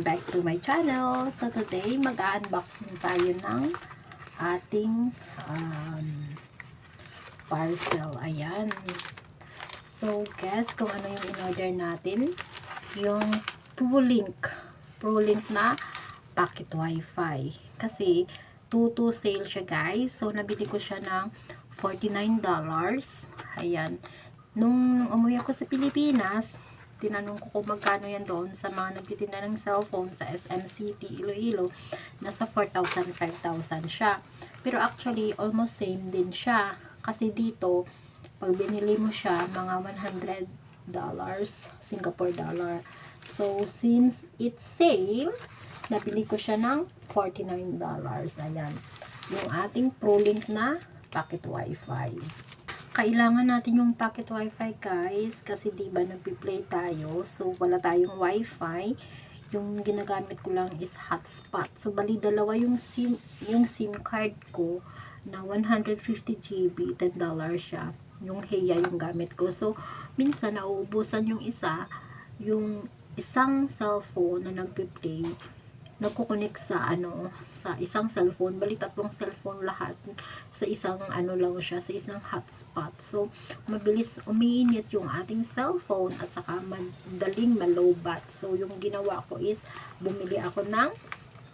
to my channel. So today, mag-unboxing tayo ng ating um, parcel. Ayan. So, guess kung ano yung in-order natin. Yung ProLink. ProLink na pocket wifi. Kasi, 2-2 sale siya guys. So, nabili ko siya ng $49. Ayan. Nung umuwi ako sa Pilipinas, tinanong ko kung magkano yan doon sa mga nagtitinda ng cellphone sa SM City, Iloilo, nasa 4,000, 5,000 siya. Pero actually, almost same din siya. Kasi dito, pag binili mo siya, mga 100 dollars, Singapore dollar. So, since it's sale, nabili ko siya ng 49 dollars. Ayan. Yung ating ProLink na pocket wifi kailangan natin yung pocket wifi guys kasi di ba nagpi-play tayo? So wala tayong wifi. Yung ginagamit ko lang is hotspot. So bali dalawa yung sim yung sim card ko na 150 GB 10 siya. Yung Heya yung gamit ko. So minsan nauubusan yung isa yung isang cellphone na nagpi-play nagkukunik sa ano sa isang cellphone bali tatlong cellphone lahat sa isang ano lang siya sa isang hotspot. So mabilis umiinit yung ating cellphone at saka madaling malobat so yung ginawa ko is bumili ako ng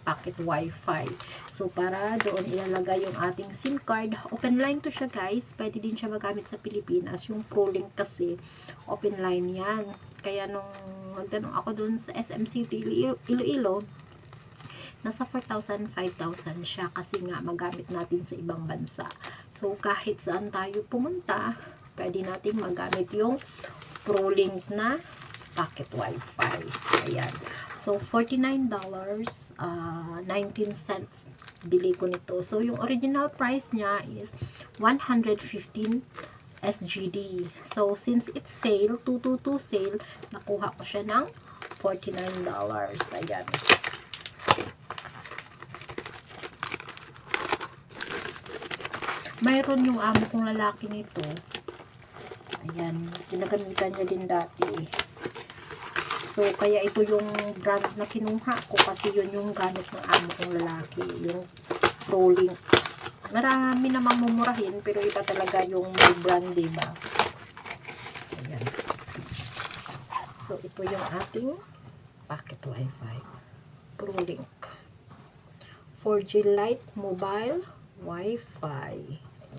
pocket wifi. So para doon ilalagay yung ating sim card. Open line to siya guys. Pwede din siya magamit sa Pilipinas. Yung ProLink kasi open line yan. Kaya nung nagtanong ako doon sa SM City Iloilo nasa 4,000, 5,000 siya kasi nga magamit natin sa ibang bansa. So, kahit saan tayo pumunta, pwede natin magamit yung ProLink na pocket wifi. Ayan. So, $49, uh, 19 cents bili ko nito. So, yung original price niya is 115 SGD. So, since it's sale, 222 sale, nakuha ko siya ng $49. Ayan. Mayroon yung amo kong lalaki nito. Ayan, ginagamitan niya din dati. So, kaya ito yung brand na kinuha ko kasi yun yung gamit ng amo kong lalaki. Yung ProLink. Marami namang mumurahin pero iba talaga yung brand, diba? Ayan. So, ito yung ating packet wifi. ProLink. 4G Lite Mobile Wi-Fi.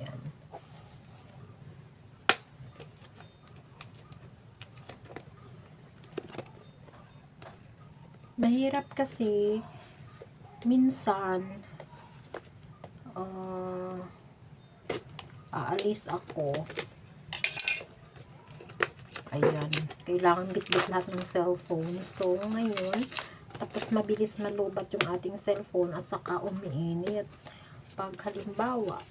Ayan. Mahirap kasi minsan uh, aalis ako. Ayan kailangan bitbit lahat ng cellphone. So ngayon tapos mabilis na lobat yung ating cellphone at saka umiinit. Pag halimbawa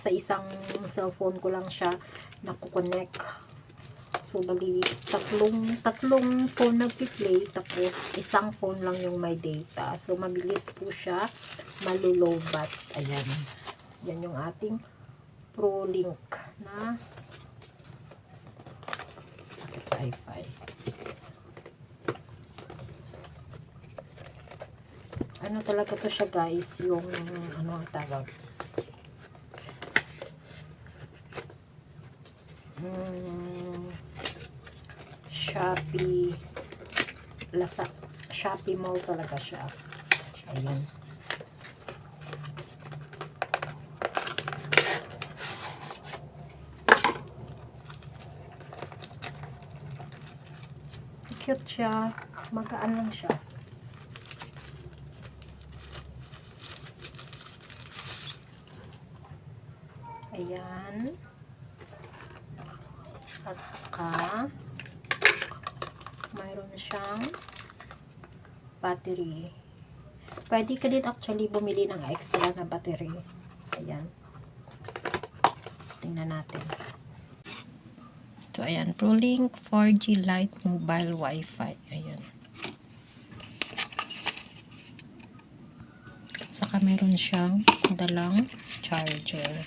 sa isang cellphone ko lang siya nakukonek so bali tatlong tatlong phone nagpi-play tapos isang phone lang yung may data. So mabilis po siya malulobat ayan. Yan yung ating ProLink na Wi-Fi. Ano talaga to siya guys? Yung ano ang tawag? Hmm, Shopee Lasa Shopee Mall talaga siya. Ayan. Cute siya. Magaan lang siya. Ayan. At saka, mayroon siyang battery. Pwede ka din actually bumili ng extra na battery. Ayan. Tingnan natin. So, ayan. ProLink 4G Lite Mobile Wi-Fi. Ayan. At saka mayroon siyang dalang charger.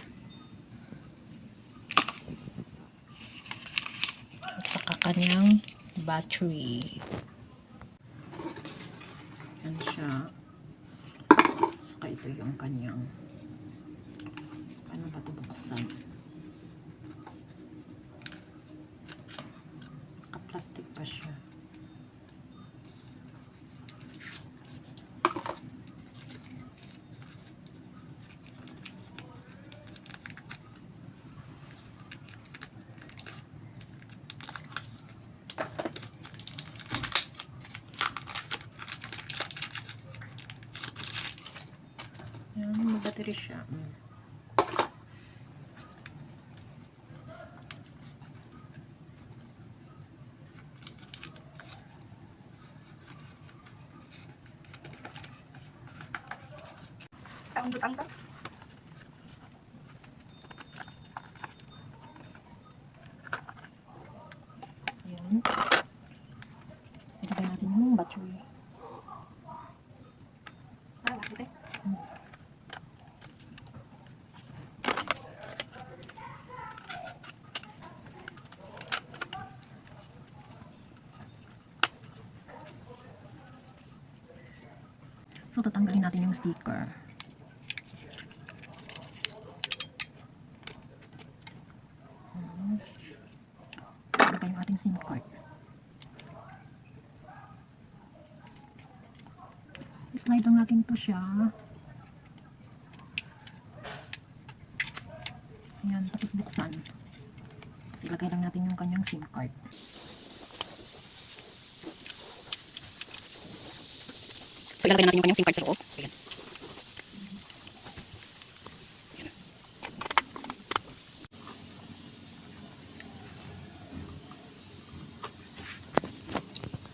saka kanyang battery. Battery siya. Mm. Ang butang ka? Ayan. Silagay natin. So, tatanggalin natin yung sticker. Hmm. Ilagay yung ating SIM card. Slide lang natin po siya. Ayan, tapos buksan. Tapos ilagay lang natin yung kanyang SIM card. So, ilalagay na natin yung SIM card sa loob. Ayan.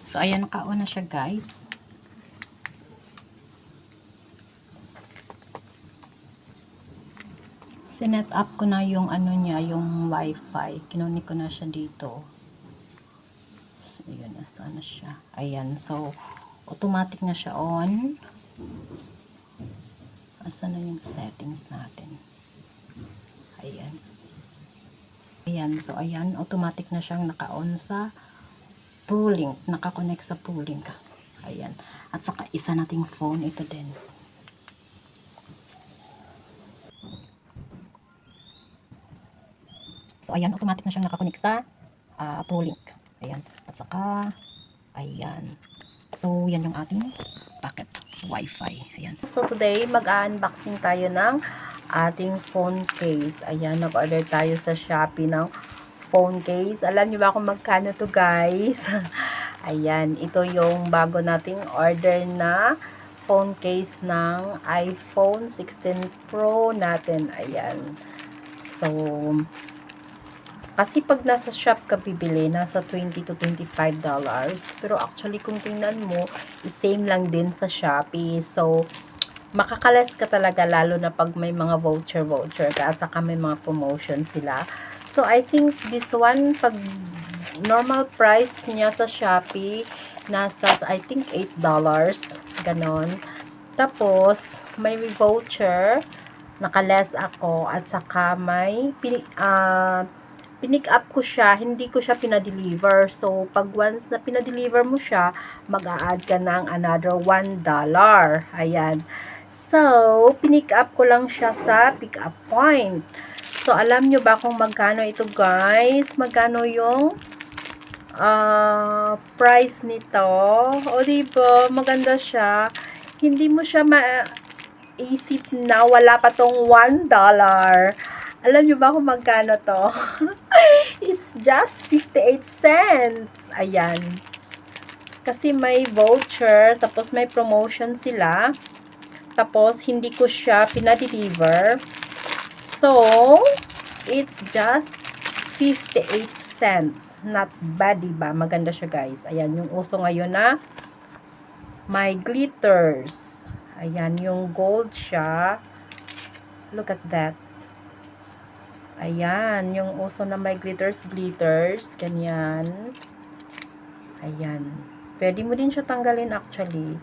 So, ayan, naka-on na siya, guys. Sinet up ko na yung ano niya, yung wifi. Kinunik ko na siya dito. So, yun, nasa na siya. Ayan, so, automatic na siya on. Asa na yung settings natin? Ayan. Ayan, so, ayan, automatic na siyang naka-on sa ProLink, nakakonect sa ProLink. Ayan. At saka isa nating phone ito din. So ayan, automatic na siyang nakakonect sa ah, ProLink. Ayan. At saka ayan. So yan yung ating packet Wi-Fi. Ayan. So today mag-unboxing tayo ng ating phone case. Ayan, nag-order tayo sa Shopee ng phone case. Alam niyo ba kung magkano to guys? Ayan, ito yung bago nating order na phone case ng iPhone 16 Pro natin. Ayan. So, kasi pag nasa shop ka bibili, nasa 20 to 25 dollars. Pero actually, kung tingnan mo, same lang din sa Shopee. So, makakalas ka talaga lalo na pag may mga voucher-voucher ka at saka may mga promotion sila. So, I think this one, pag normal price niya sa Shopee, nasa, I think, $8. Ganon. Tapos, may voucher, nakaless ako, at saka may, ah, pinick up ko siya, hindi ko siya pinadeliver. So, pag once na pinadeliver mo siya, mag-a-add ka ng another $1. Ayan. So, pinick up ko lang siya sa pick up point. So, alam nyo ba kung magkano ito guys? Magkano yung ah price nito? O, diba? Maganda siya. Hindi mo siya ma-isip na wala pa tong $1. Alam nyo ba kung magkano to? It's just 58 cents. Ayan. Kasi may voucher, tapos may promotion sila. Tapos, hindi ko siya pinadeliver. So, it's just 58 cents. Not bad, diba? Maganda siya, guys. Ayan, yung uso ngayon na may glitters. Ayan, yung gold siya. Look at that. Ayan, yung uso na may glitters, glitters. Ganyan. Ayan. Pwede mo din siya tanggalin actually.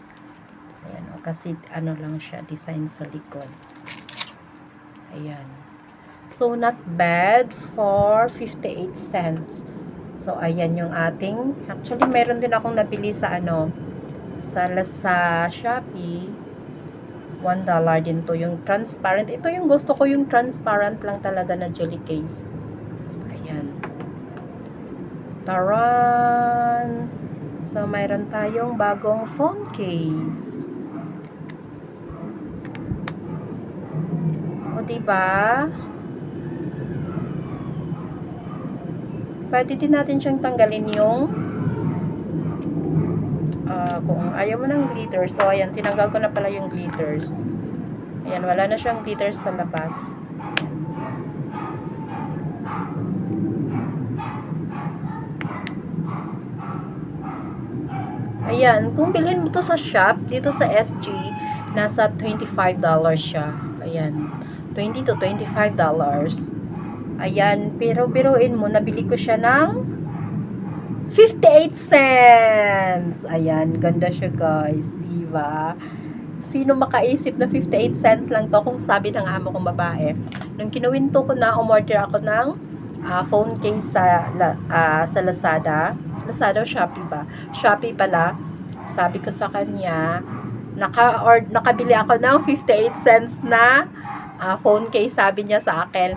Ayan, o, kasi ano lang siya, design sa likod. Ayan. So, not bad for 58 cents. So, ayan yung ating, actually, meron din akong nabili sa ano, sa, sa Shopee, $1 din to. Yung transparent. Ito yung gusto ko, yung transparent lang talaga na jelly case. Ayan. Taran! So, mayroon tayong bagong phone case. O, diba? Pwede din natin siyang tanggalin yung ah, kung ayaw mo ng glitters. So, ayan, tinanggal ko na pala yung glitters. Ayan, wala na siyang glitters sa labas. Ayan, kung bilhin mo to sa shop, dito sa SG, nasa $25 siya. Ayan, 20 to $25. Ayan, pero biruin mo, nabili ko siya ng 58 cents. Ayan, ganda siya guys, di ba? Sino makaisip na 58 cents lang to kung sabi ng amo kong babae. Nung kinuwinto ko na, umorder ako ng ah, phone case sa, ah, sa Lazada. Lazada o Shopee ba? Shopee pala. Sabi ko sa kanya, naka or nakabili ako ng 58 cents na ah, phone case sabi niya sa akin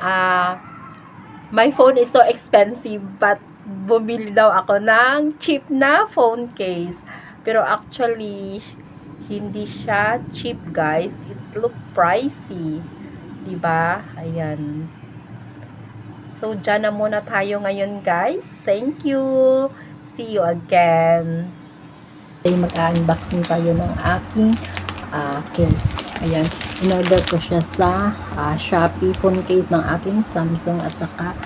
ah my phone is so expensive but bumili daw ako ng cheap na phone case. Pero actually hindi siya cheap guys. It's look pricey. Ba ayan. So dyan na muna tayo ngayon guys. Thank you. See you again. Ay mag-unboxing tayo ng aking ah, case. Ayan, in-order ko siya sa ah, Shopee phone case ng aking Samsung at saka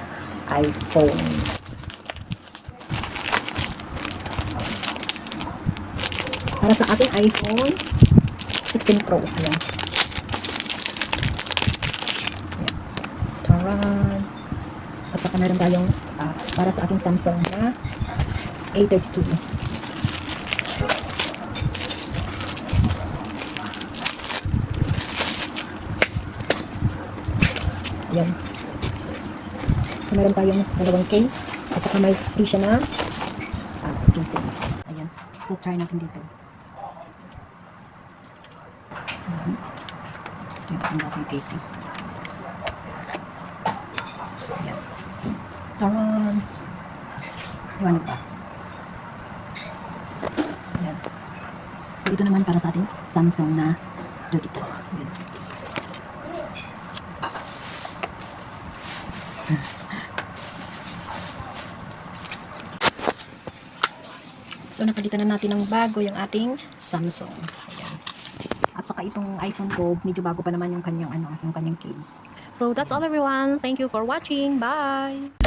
iPhone. Para sa ating iPhone 16 Pro. Ayan. Ayan. Taran. At saka meron tayong ah, para sa aking Samsung na A32. Ayan. So, meron tayong dalawang case. At saka may free siya na ah, casing. Ayan. So, try natin dito. Ayan. Dating casing. Ayan. Taran! Iwan pa. Ayan. So, ito naman para sa ating Samsung na 32. Ayan. So, napalitan na natin ng bago yung ating Samsung. At saka itong iPhone ko, medyo bago pa naman yung kanyang, ano, yung kanyang case. So, that's all everyone. Thank you for watching. Bye!